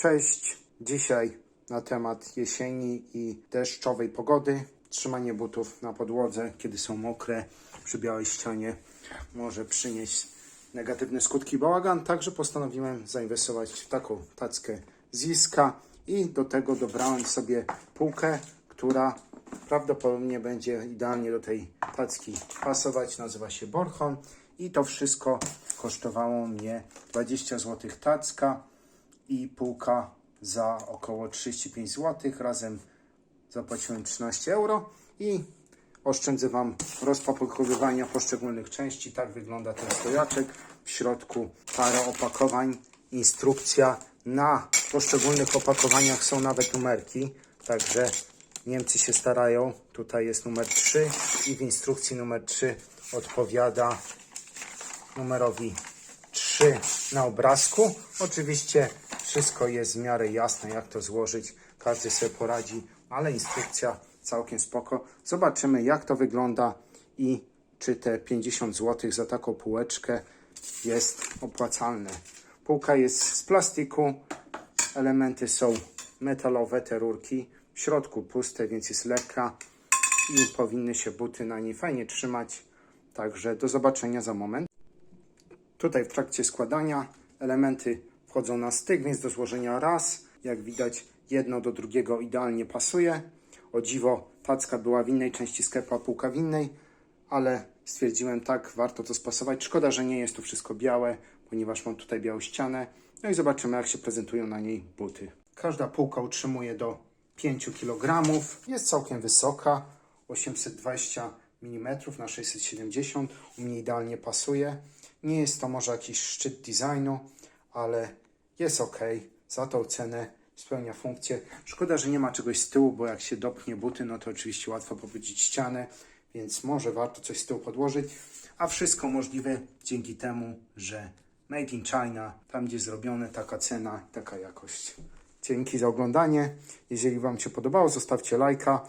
Cześć! Dzisiaj na temat jesieni i deszczowej pogody. Trzymanie butów na podłodze, kiedy są mokre przy białej ścianie, może przynieść negatywne skutki bałagan. Także postanowiłem zainwestować w taką tackę z Iska i do tego dobrałem sobie półkę, która prawdopodobnie będzie idealnie do tej tacki pasować. Nazywa się Borchon i to wszystko kosztowało mnie 20 zł tacka i półka za około 35 zł. Razem zapłaciłem 13 euro i oszczędzę Wam rozpakowywania poszczególnych części. Tak wygląda ten stojaczek. W środku parę opakowań, instrukcja. Na poszczególnych opakowaniach są nawet numerki, także Niemcy się starają. Tutaj jest numer 3 i w instrukcji numer 3 odpowiada numerowi 3 na obrazku. Oczywiście wszystko jest w miarę jasne, jak to złożyć. Każdy sobie poradzi, ale instrukcja całkiem spoko. Zobaczymy, jak to wygląda i czy te 50 zł za taką półeczkę jest opłacalne. Półka jest z plastiku, elementy są metalowe, te rurki. W środku puste, więc jest lekka i powinny się buty na niej fajnie trzymać. Także do zobaczenia za moment. Tutaj w trakcie składania elementy wchodzą na styk, więc do złożenia raz. Jak widać, jedno do drugiego idealnie pasuje. O dziwo, tacka była w innej części sklepu, a półka w innej, ale stwierdziłem tak, warto to spasować. Szkoda, że nie jest to wszystko białe, ponieważ mam tutaj białą ścianę. No i zobaczymy, jak się prezentują na niej buty. Każda półka utrzymuje do 5 kg. Jest całkiem wysoka, 820 mm na 670. U mnie idealnie pasuje. Nie jest to może jakiś szczyt designu, ale jest ok. Za tą cenę spełnia funkcję. Szkoda, że nie ma czegoś z tyłu, bo jak się dopchnie buty, no to oczywiście łatwo pobudzić ścianę, więc może warto coś z tyłu podłożyć. A wszystko możliwe dzięki temu, że Made in China, tam gdzie zrobione, taka cena, taka jakość. Dzięki za oglądanie. Jeżeli Wam się podobało, zostawcie lajka.